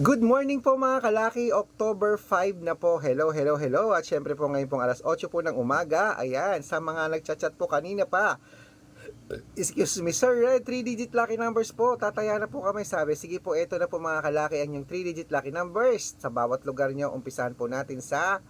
Good morning po mga kalaki, October 5 na po. Hello, hello, hello. At syempre po ngayon pong alas 8 po ng umaga. Ayan, sa mga nagchat-chat po kanina pa. Excuse me sir, 3-digit lucky numbers po. Tataya na po kami sabi. Sige po, ito na po mga kalaki ang yung 3-digit lucky numbers. Sa bawat lugar nyo, umpisahan po natin sa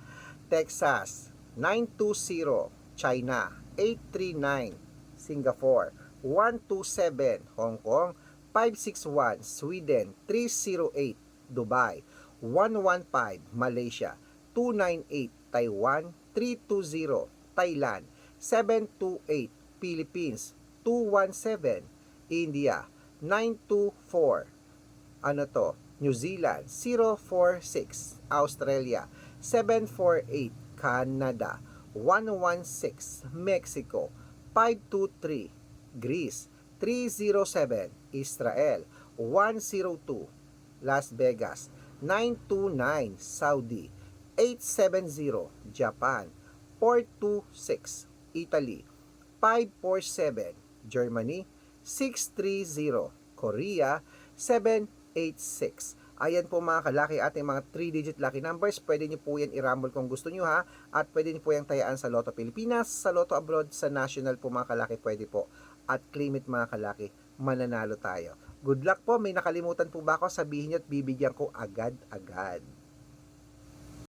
Texas, 920, China, 839, Singapore, 127, Hong Kong, 561, Sweden, 308, Dubai, 115, Malaysia, 298, Taiwan, 320, Thailand, 728, Philippines, 217, India, 924, ano to, New Zealand, 046, Australia, 748, Canada, 116, Mexico, 523, Greece, 307, Israel, 102, Las Vegas, 929, Saudi, 870, Japan, 426, Italy, 547, Germany, 630, Korea, 786. Ayan po mga kalaki ating mga 3-digit lucky numbers. Pwede niyo po yan i-rumble kung gusto niyo ha. At pwede niyo po yung tayaan sa Lotto Pilipinas, sa Lotto Abroad, sa National po mga kalaki pwede po. At claim it mga kalaki, mananalo tayo. Good luck po. May nakalimutan po ba ako? Sabihin niyo at bibigyan ko agad-agad.